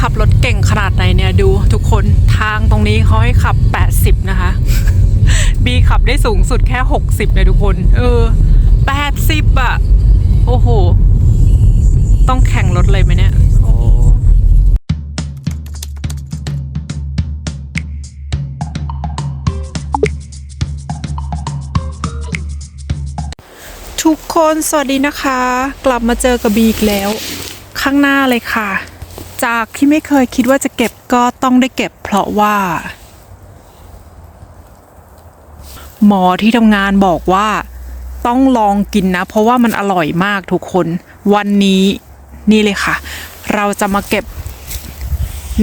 ขับรถเก่งขนาดไหนเนี่ยดูทุกคนทางตรงนี้เขาให้ขับ 80 นะคะ บีขับได้สูงสุดแค่ 60 เลยทุกคน เออ 80อะโอ้โห ต้องแข่งรถเลยไหมเนี่ยโอ้ทุกคนสวัสดีนะคะ กลับมาเจอกับบีอีกแล้ว ข้างหน้าเลยค่ะ จากที่ไม่เคยคิดว่าจะเก็บก็ต้องได้เก็บ เพราะว่า หมอที่ทำงานบอกว่า ต้องลองกินนะ เพราะว่ามันอร่อยมากทุกคน วันนี้นี่เลยค่ะ เราจะมาเก็บ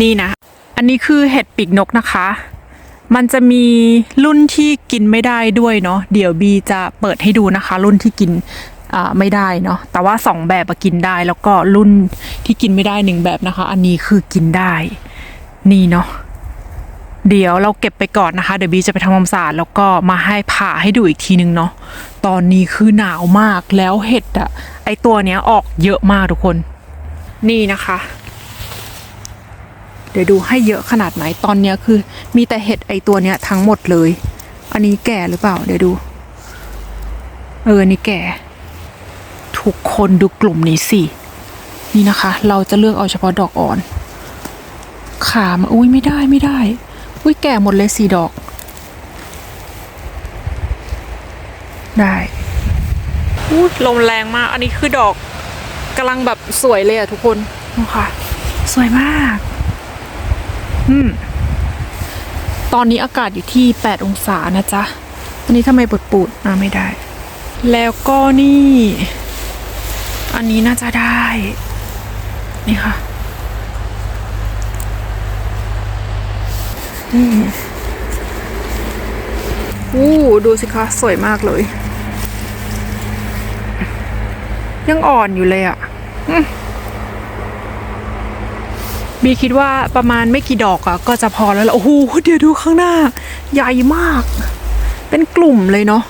นี่นะ อันนี้คือเห็ดปีกนกนะคะ มันจะมีรุ่นที่กินไม่ได้ด้วยเนาะเดี๋ยวบีจะเปิดให้ดูนะคะ รุ่นที่กิน ไม่ได้เนาะแต่ว่าสองแบบกินได้แล้วก็รุ่นที่กินไม่ได้หนึ่งแบบนะคะ อันนี้คือกินได้ นี่เนาะเดี๋ยวเราเก็บไปก่อนนะคะ เดี๋ยวบีจะไปทำความสะอาดแล้วก็มาให้ผ่าให้ดูอีกทีนึงเนาะตอนนี้คือหนาวมากแล้วเห็ดอะไอตัวเนี้ยออกเยอะมากทุกคน นี่นะคะ เดี๋ยวดูให้เยอะขนาดไหนตอนเนี้ยคือ มีแต่เห็ดไอตัวเนี้ยทั้งหมดเลย อันนี้แก่หรือเปล่า เดี๋ยวดู เอออันนี่แก่ ทุกคนดูกลุ่มนี้สิ นี่นะคะ เราจะเลือกเอาเฉพาะดอกอ่อน ขามาอุ้ยไม่ได้ไม่ได้ อุ้ยแก่หมดเลยสี่ดอก ได้อุ้ยลมแรงมาก อันนี้คือดอกกำลังแบบสวยเลยอะทุกคนนะคะสวยมาก อืม ตอนนี้อากาศอยู่ที่ 8 องศานะจ๊ะอันนี้ทำไมปวดปูดๆอ่าไม่ได้ แล้วก็นี่ อันนี้น่าจะได้ นี่ค่ะนี่อู้ดูสิคะ สวยมากเลย ยังอ่อนอยู่เลยอะ่ะบีคิดว่าประมาณไม่กี่ดอกอะก็จะพอแล้วล่ะโอ้โหเดี๋ยวดูข้างหน้า ใหญ่มาก เป็นกลุ่มเลยเนาะ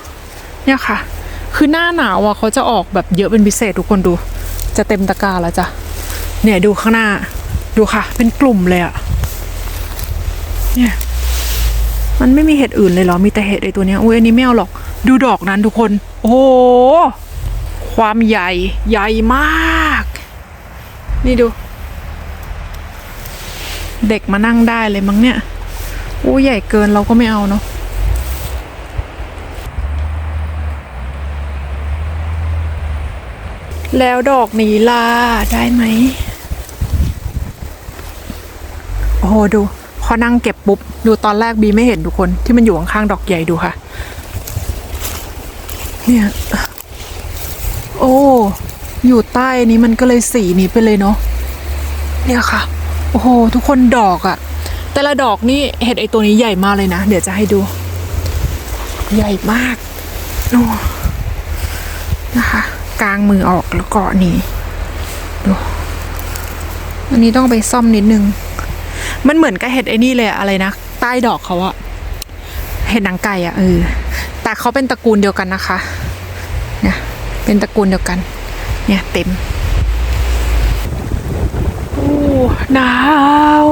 เนี่ยค่ะ คือหน้าหนาวอะเขาจะออกแบบเยอะเป็นพิเศษทุกคนดู จะเต็มตะกร้าแล้วจ้ะเนี่ยดูข้างหน้าดูค่ะ เป็นกลุ่มเลยอะเนี่ยมันไม่มีเห็ดอื่นเลยเหรอ มีแต่เห็ดไอตัวเนี้ยอุ้ยอันนี้ไม่เอาหรอก ดูดอกนั้นทุกคน โอ้โห ความใหญ่ใหญ่มาก นี่ดู เด็กมานั่งได้เลยมั้งเนี่ยอู้ใหญ่เกินเราก็ไม่เอาเนาะ แล้วดอกนี้ล่ะได้ไหม โอ้โหดู พอนั่งเก็บปุ๊บ ดูตอนแรกบีไม่เห็นทุกคนที่มันอยู่ข้างๆดอกใหญ่ดูค่ะ เนี่ย โอ้ อยู่ใต้นี้มันก็เลยสีนี้ไปเลยเนาะเนี่ยค่ะ โอ้โห ทุกคนดอกอะแต่ละดอกนี่เห็ดไอตัวนี้ใหญ่มากเลยนะ เดี๋ยวจะให้ดู ใหญ่มากโอ้นะคะ กลางมือออกแล้วก็นี่ดูอันนี้ต้องไปซ่อมนิดนึง มันเหมือนกับเห็ดไอ้นี่เลยอะไรนะ ใต้ดอกเขาอะเห็ดหนังไก่อะเออแต่เขาเป็นตระกูลเดียวกันนะคะเนี่ยเป็นตระกูลเดียวกัน เนี่ยเต็มโอ้หนาว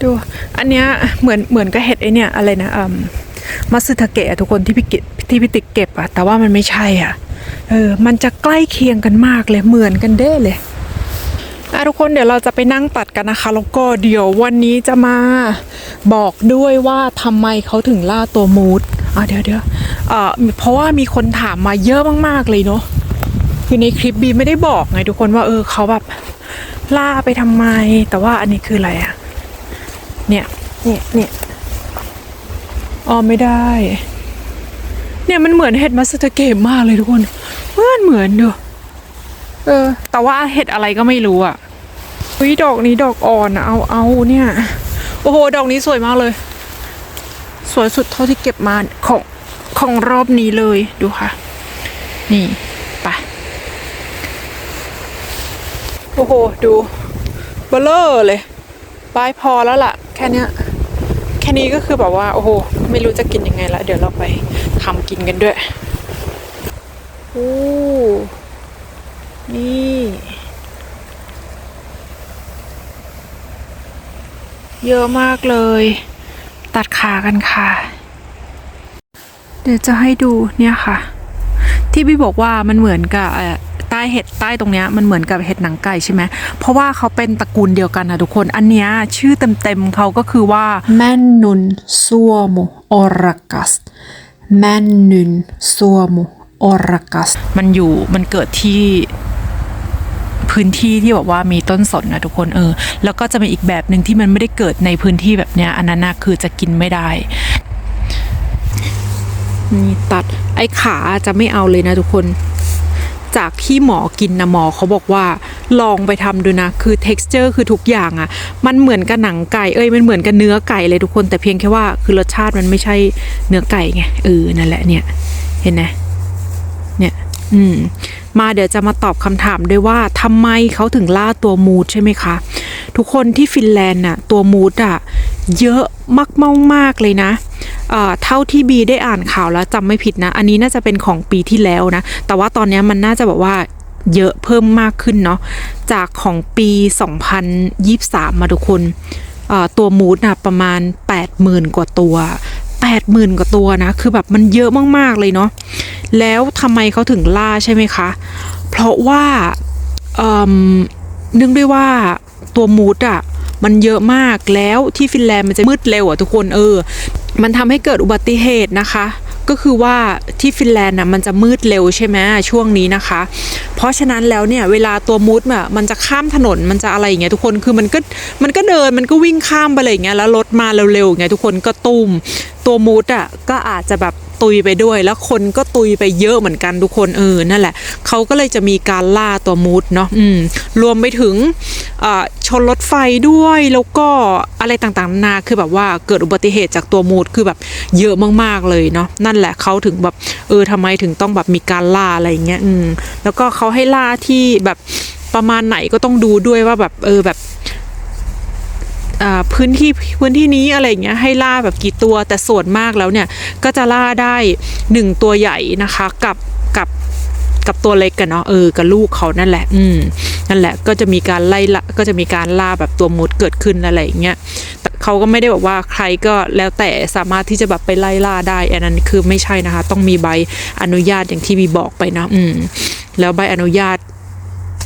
ดูอันเนี้ยเหมือนเหมือนกับเห็ดไอเนี่ยอะไรนะอืมมาซึทาเกะทุกคนที่พี่ก็บที่พี่ติ๊กเก็บอะแต่ว่ามันไม่ใช่อะ เออมันจะใกล้เคียงกันมากเลยเหมือนกันเด้เลยอะทุกคนเดี๋ยวเราจะไปนั่งตัดกันนะคะ แล้วก็เดี๋ยววันนี้จะมาบอกด้วยว่าทำไมเขาถึงล่าตัวมูดอะเดี๋ยวเดี๋ยวเอ่อเพราะว่ามีคนถามมาเยอะมากๆเลยเนาะคือในคลิปบีไม่ได้บอกไงทุกคนว่าเออเขาแบบล่าไปทำไม แต่ว่าอันนี้คืออะไรอะเนี่ยเนี่ยเนี่ยอ๋อไม่ได้ เนี่ยมันเหมือนเห็ดมัสเตเกมมากเลยทุกคนเหมือนเหมือนเดูเออ แต่ว่าเห็ดอะไรก็ไม่รู้อะเฮ้ยดอกนี้ดอกอ่อนอะเอาเอาเนี่ย โอ้โหดอกนี้สวยมากเลย สวยสุดเท่าที่เก็บมาของของรอบนี้เลยดูค่ะ นี่ไปโอ้โหดูเบลเลอร์เลยบายพอแล้วล่ะ แค่เนี้ยแค่นี้ก็คือแบบว่า โอ้โห ไม่รู้จะกินยังไงละเดี๋ยวเราไป กินกันด้วยโอ้นี่ เยอะมากเลย ตัดขากันค่ะ เดี๋ยวจะให้ดูเนี่ยค่ะ ที่พี่บอกว่ามันเหมือนกับใต้เห็ดใต้ตรงเนี้ยมันเหมือนกับเห็ดหนังไก่ใช่ไหม เพราะว่าเขาเป็นตระกูลเดียวกันนะทุกคน อันเนี้ยชื่อเต็มๆเขาก็คือว่า Männyn suomu orakas Männyn suomu orakas มันอยู่มันเกิดที่พื้นที่ที่แบบว่ามีต้นสนนะทุกคนเออ แล้วก็จะมีอีกแบบหนึ่งที่มันไม่ได้เกิดในพื้นที่แบบเนี้ยอันนั้นนะคือจะกินไม่ได้นี่ตัดไอ้ขาจะไม่เอาเลยนะทุกคน จากที่หมอกินนะหมอเขาบอกว่า ลองไปทำดูนะ คือ texture คือทุกอย่างอะ่ะ มันเหมือนกับหนังไก่เอ้ยมันเหมือนกับเนื้อไก่เลยทุกคนแต่เพียงแค่ว่าคือรสชาติมันไม่ใช่เนื้อไก่ไงเออนั่นแหละเนี่ย เห็นไหมเนี่ย อืม มาเดี๋ยวจะมาตอบคำถามด้วยว่าทำไมเขาถึงล่าตัวมูดใช่ไหมคะ ทุกคนที่ฟินแลนด์น่ะ ตัวมูดอะ เยอะมากๆเลยนะเอ่อเท่าที่บีได้อ่านข่าวแล้วจำไม่ผิดนะ อันนี้น่าจะเป็นของปีที่แล้วนะ แต่ว่าตอนนี้มันน่าจะแบบว่า เยอะเพิ่มมากขึ้นเนาะจากของปี 2023 มาทุกคนตัวมูดน่ะประมาณ 80,000 กว่าตัว 80,000 กว่าตัวนะ คือแบบมันเยอะมาก ๆ เลยเนาะแล้วทำไมเขาถึงล่าใช่ไหมคะ เพราะว่าเอิ่มเนื่องด้วยว่าตัวมูดอะมันเยอะมากแล้วที่ฟินแลนด์มันจะมืดเร็วอะทุกคนเออ มันทำให้เกิดอุบัติเหตุนะคะ ก็คือว่าที่ฟินแลนด์น่ะมันจะมืดเร็วใช่ไหมช่วงนี้นะคะ เพราะฉะนั้นแล้วเนี่ยเวลาตัวมูดอะมันจะข้ามถนนมันจะอะไรอย่างเงี้ยทุกคนคือมันก็มันก็เดินมันก็วิ่งข้ามไปเลยอย่างเงี้ยแล้วรถมาเร็วๆอย่างเงี้ยทุกคนก็ตุ้ม ตัวมูดอะก็อาจจะแบบตุยไปด้วย แล้วคนก็ตุยไปเยอะเหมือนกันทุกคนเออนั่นแหละเขาก็เลยจะมีการล่าตัวมูดเนาะอืมรวมไปถึงชนรถไฟด้วยแล้วก็อะไรต่างๆนานาคือแบบว่าเกิดอุบัติเหตุจากตัวมูดคือแบบเยอะมากๆเลยเนาะนั่นแหละเขาถึงแบบเออทำไมถึงต้องแบบมีการล่าอะไรอย่างเงี้ยอืมแล้วก็เขาให้ล่าที่แบบประมาณไหนก็ต้องดูด้วยว่าแบบเออแบบ พื้นที่พื้นที่นี้อะไรเงี้ยให้ล่าแบบกี่ตัวแต่ส่วนมากแล้วเนี่ยก็จะล่าได้หนึ่งตัวใหญ่นะคะกับกับกับตัวเล็กกันเนาะเออกับลูกเขานั่นแหละ อืมนั่นแหละก็จะมีการไล่ละก็จะมีการล่าแบบตัวมดเกิดขึ้นอะไรอย่างเงี้ยเขาก็ไม่ได้บอกว่าใครก็แล้วแต่สามารถที่จะแบบไปไล่ล่าได้ อันนั้นคือไม่ใช่นะคะ ต้องมีใบอนุญาตอย่างที่บีบอกไปนะ อืม แล้วใบอนุญาต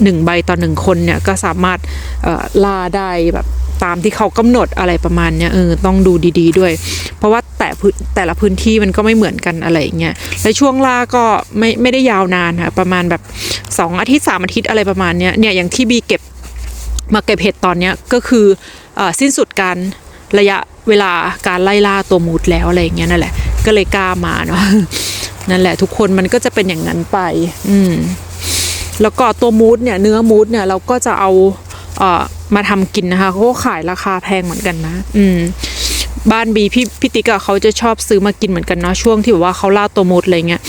หนึ่งใบต่อหนึ่งคนเนี่ยก็สามารถล่าได้แบบตามที่เขากำหนดอะไรประมาณเนี้ยเออต้องดูดี ๆ ด้วย เพราะว่าแต่พื้นแต่ละพื้นที่มันก็ไม่เหมือนกันอะไรอย่างเงี้ยและช่วงล่าก็ไม่ไม่ได้ยาวนานค่ะประมาณแบบสองอาทิตย์สามอาทิตย์อะไรประมาณเนี้ยเนี่ยอย่างที่บีเก็บมาเก็บเห็ดตอนเนี้ยก็คือออสิ้นสุดการระยะเวลาการไล่ล่าตัวมูดแล้วอะไรอย่างเงี้ยนั่นแหละก็เลยกล้ามาเนาะนั่นแหละทุกคนมันก็จะเป็นอย่างนั้นไป อืม แล้วก็ตัวมูสเนี่ยเนื้อมูสเนี่ยเราก็จะเอาเอ่อมาทำกินนะคะเขาก็ขายราคาแพงเหมือนกันนะ อืมบ้านบีพี่พี่ติ๊กอะเขาจะชอบซื้อมากินเหมือนกันเนาะช่วงที่แบบว่าเขาล่าตัวมูสอะไรเงี้ย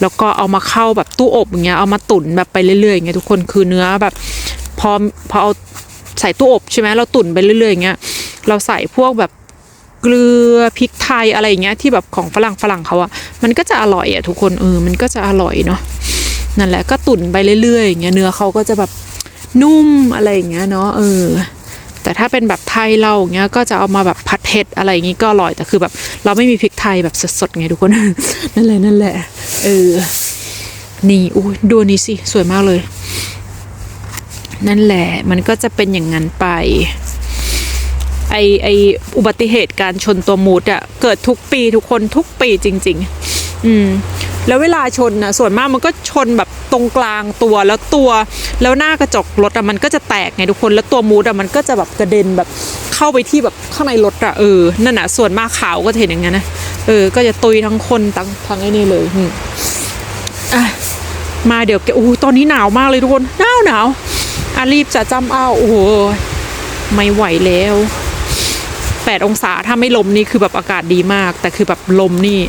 แล้วก็เอามาเข้าแบบตู้อบอย่างเงี้ยเอามาตุ๋นแบบไปเรื่อยๆอย่างเงี้ยทุกคนคือเนื้อแบบพอพอเอาใส่ตู้อบใช่ไหมเราตุ๋นไปเรื่อยๆอย่างเงี้ยเราใส่พวกแบบเกลือพริกไทยอะไรอย่างเงี้ยที่แบบของฝรั่งฝรั่งเขาอะมันก็จะอร่อยอะทุกคนเออมันก็จะอร่อยเนาะ นั่นแหละก็ตุ๋นไปเรื่อยๆอย่างเงี้ยเนื้อเขาก็จะแบบนุ่มอะไรอย่างเงี้ยเนาะเออ แต่ถ้าเป็นแบบไทยเราอย่างเงี้ยก็จะเอามาแบบผัดเผ็ดอะไรอย่างงี้ก็อร่อยแต่คือแบบ เราไม่มีพริกไทยแบบสดๆไงทุกคน นั่นแหละนั่นแหละเออนี่อุ้ดูนนี้สิสวยมากเลย นั่นแหละ มันก็จะเป็นอย่างนั้นไปไอไออุบัติเหตุการชนตัวมูดอะเกิดทุกปีทุกคนทุกปีจริง ๆ อืม แล้วเวลาชนนะส่วนมากมันก็ชนแบบตรงกลางตัวแล้วตัว แล้วหน้ากระจกรถอะมันก็จะแตกไงทุกคน แล้วตัวมูดอะมันก็จะแบบกระเด็นแบบเข้าไปที่แบบข้างในรถอะเออนั่นอะส่วนมากขาวก็เห็นอย่างนั้นนะเออ ก็จะตุยทั้งคนทั้งทั้งไอ้นี่เลยอะมาเดี๋ยวแกอู้ตอนนี้หนาวมากเลยทุกคนหนาวหนาวอะรีบจะจำเอาโอ้โหไม่ไหวแล้วแปดองศาถ้าไม่ลมนี่คือแบบอากาศดีมาก แต่คือแบบลมนี่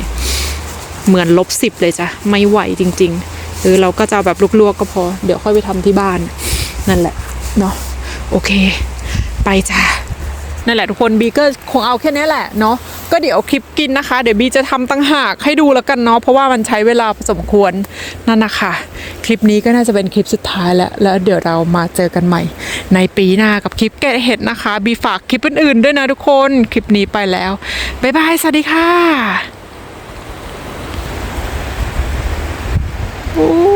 เหมือนลบสิบเลยจ้ะไม่ไหวจริงๆเออเราก็จะเอาแบบลวกๆก็พอ เดี๋ยวค่อยไปทำที่บ้าน นั่นแหละเนาะโอเค ไปจ้ะนั่นแหละทุกคนบีก็คงเอาแค่นี้แหละเนาะก็เดี๋ยวคลิปกินนะคะ เดี๋ยวบีจะทำตั้งหากให้ดูแล้วกันเนาะเพราะว่ามันใช้เวลาพอสมควรนั่นนะคะคลิปนี้ก็น่าจะเป็นคลิปสุดท้ายแล้วแล้วเดี๋ยวเรามาเจอกันใหม่ ในปีหน้ากับคลิปแกะเห็ดนะคะ บีฝากคลิปอื่นๆด้วยนะทุกคนคลิปนี้ไปแล้วบ๊ายบายสวัสดีค่ะ โอ้